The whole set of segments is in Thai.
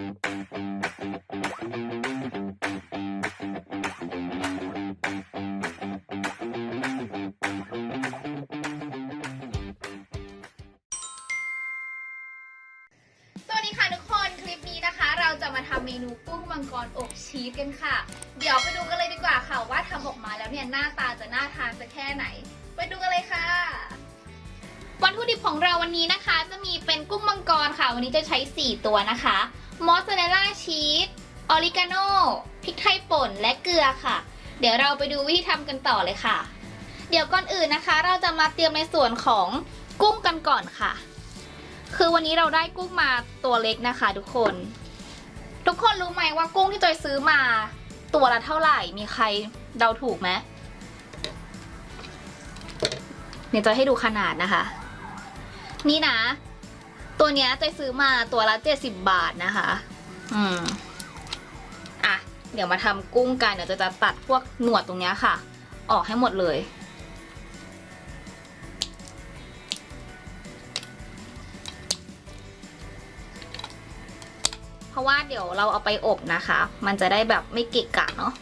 สวัสดีค่ะทุกคนคลิปนี้นะคะเราจะมาทำเมนูกุ้งมังกรอบชีสกันค่ะ เดี๋ยวไปดูกันเลยดีกว่าค่ะว่าทำออกมาแล้วเนี่ยหน้าตาจะน่าทานสักแค่ไหน ไปดูกันเลยค่ะ วัตถุดิบของเราวันนี้นะคะ จะมีเป็นกุ้งมังกรค่ะ วันนี้จะใช้ 4 ตัวนะคะ มอสซาเรลล่าชีสออริกาโนพริกไทยป่นและเกลือค่ะ เดี๋ยวเราไปดูวิธีทำกันต่อเลยค่ะ เดี๋ยวก่อนอื่นนะคะ เราจะมาเตรียมในส่วนของกุ้งกันก่อนค่ะ คือวันนี้เราได้กุ้งมาตัวเล็กนะคะ ทุกคน ทุกคนรู้ไหมว่ากุ้งที่จอยซื้อมา ตัวละเท่าไหร่ มีใครเดาถูกไหมเดี๋ยวจอยให้ดูขนาดนะคะ นี่นะ ตัวเนี้ยจอยซื้อมาตัวละ 70 บาทนะคะ อืม อะ เดี๋ยวมาทำกุ้งกัน เดี๋ยวจะจะตัดพวกหนวดตรงเนี้ยค่ะ ออกให้หมดเลย เพราะว่าเดี๋ยวเราเอาไปอบนะคะ มันจะได้แบบไม่เกะกะเนาะ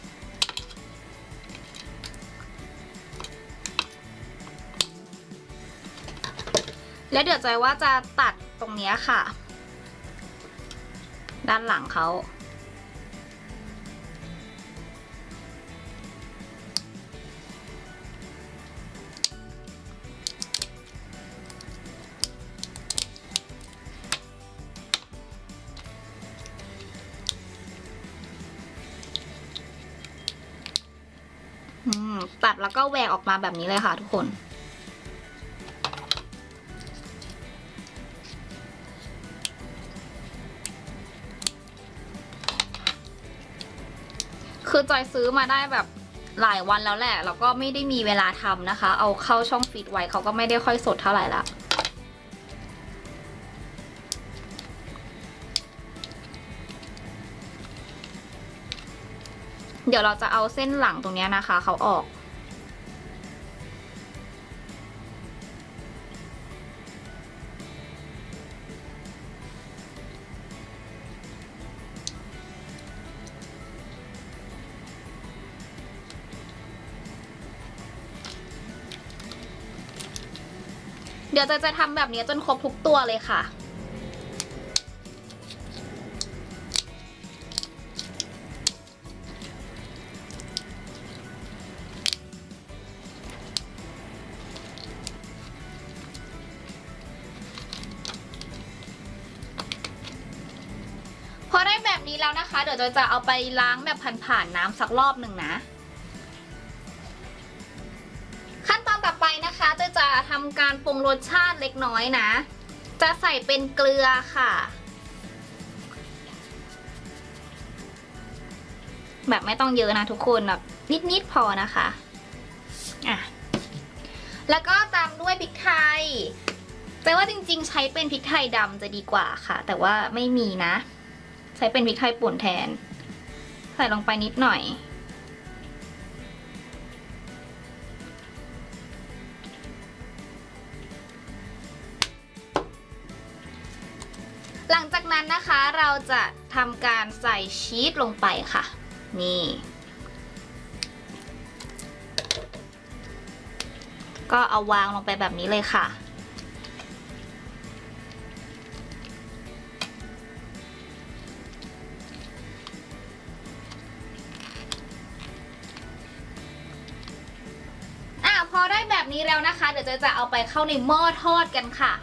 แล้วเดี๋ยวใจว่าจะตัด ตรงนี้ค่ะ ด้านหลังเขาตัดแล้วก็แหวกออกมาแบบนี้เลยค่ะทุกคน คือจอยซื้อมาได้แบบหลายวันแล้วแหละ แล้วก็ไม่ได้มีเวลาทำนะคะ เอาเข้าช่องฟีดไว้เขาก็ไม่ได้ค่อยสดเท่าไหร่ละเดี๋ยวเราจะเอาเส้นหลังตรงนี้นะคะ เขาออก เดี๋ยวจะจะทำแบบนี้จนครบทุกตัวเลยค่ะ พอได้แบบนี้แล้วนะคะ เดี๋ยวจะจะเอาไปล้างแบบผ่านๆน้ำสักรอบหนึ่งนะำการปรุงรสชาติเล็กน้อยนะ จะใส่เป็นเกลือค่ะ แบบไม่ต้องเยอะนะทุกคนแบบนิดๆพอนะคะอะแล้วก็ตามด้วยพริกไทยแต่ว่าจริงๆ ใช้เป็นพริกไทยดำจะดีกว่าค่ะ แต่ว่าไม่มีนะ ใช้เป็นพริกไทยป่นแทน ใส่ลงไปนิดหน่อย นั้นนะคะเราจะทำการใส่ชีสลงไปค่ะ นี่ ก็เอาวางลงไปแบบนี้เลยค่ะ อะพอได้แบบนี้แล้วนะคะ เดี๋ยวจะจะเอาไปเข้าในหม้อทอดกันค่ะ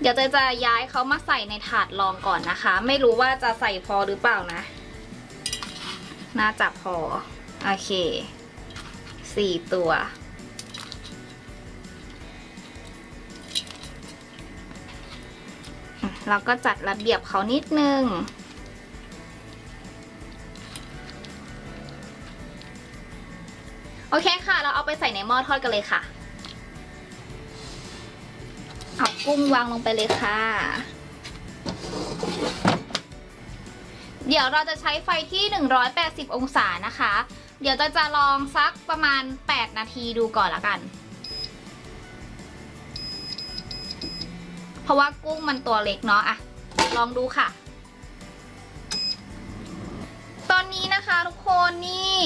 เดี๋ยวจะจะย้ายเขามาใส่ในถาดรองก่อนนะคะ ไม่รู้ว่าจะใส่พอหรือเปล่านะ น่าจะพอ โอเคสี่ตัว เราก็จัดระเบียบเขานิดนึงโอเคค่ะ เราเอาไปใส่ในหม้อทอดกันเลยค่ะ กุ้งวางลงไปเลยค่ะ เดี๋ยวเราจะใช้ไฟที่ 180 องศานะคะ เดี๋ยวจะจะลองซักประมาณ 8 นาทีดูก่อนละกัน เพราะว่ากุ้งมันตัวเล็กเนาะอะลองดูค่ะ ตอนนี้นะคะทุกคนนี่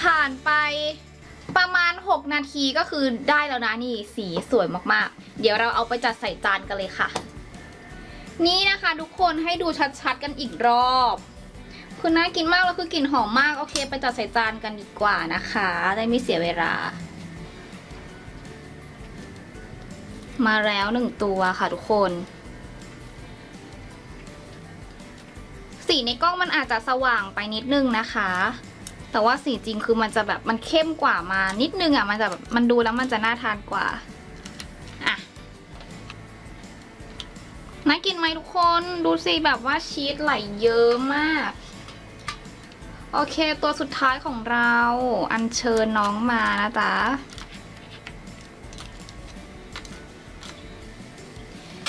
ผ่านไป 6 นาทีก็คือได้แล้วนะนี่สีสวยมากๆ เดี๋ยวเราเอาไปจัดใส่จานกันเลยค่ะ นี่นะคะทุกคนให้ดูชัดๆกันอีกรอบคือน่ากินมากแล้วคือกลิ่นหอมมากโอเค ไปจัดใส่จานกันดีกว่านะคะ ได้ไม่เสียเวลา มาแล้วหนึ่งตัวค่ะทุกคนสีในกล้องมันอาจจะสว่างไปนิดนึงนะคะ แต่ว่าสีจริงคือมันจะแบบมันเข้มกว่ามานิดนึงอะมันจะแบบมันดูแล้วมันจะน่าทานกว่าอะน่ากินไหมทุกคนดูสิแบบว่าชีสไหลเยอะมาก โอเคตัวสุดท้ายของเรา อัญเชิญน้องมานะจ๊ะ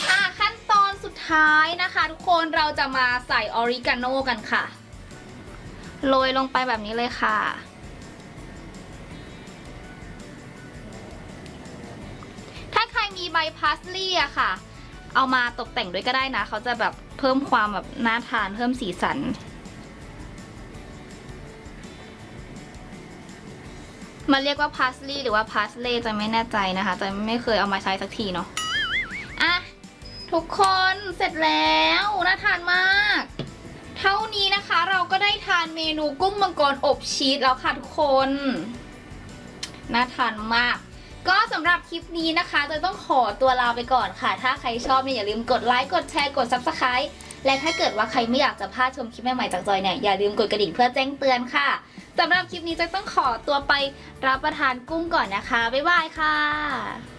อะขั้นตอนสุดท้ายนะคะทุกคนเราจะมาใส่ออริกาโนกันค่ะ โรยลงไปแบบนี้เลยค่ะ ถ้าใครมีใบพาสลีย์อะค่ะ เอามาตกแต่งด้วยก็ได้นะ เขาจะแบบเพิ่มความแบบน่าทานเพิ่มสีสันมันเรียกว่าพาสลีย์หรือว่าพาสเลย์จะไม่แน่ใจนะคะจะไม่เคยเอามาใช้สักทีเนาะ อะ ทุกคนเสร็จแล้ว น่าทานมาก ท่านี้นะคะเราก็ได้ทานเมนูกุ้งมังกรอบชีสแล้วค่ะทุกคนน่าทานมาก ก็สำหรับคลิปนี้นะคะจะต้องขอตัวลาไปก่อนค่ะ ถ้าใครชอบเนี่ยอย่าลืมกดไลค์กดแชร์กด subscribe และถ้าเกิดว่าใครไม่อยากจะพลาดชมคลิปใหม่ๆจากจอยเนี่ยอย่าลืมกดกระดิ่งเพื่อแจ้งเตือนค่ะสำหรับคลิปนี้จะต้องขอตัวไปรับประทานกุ้งก่อนนะคะบ๊ายบายค่ะ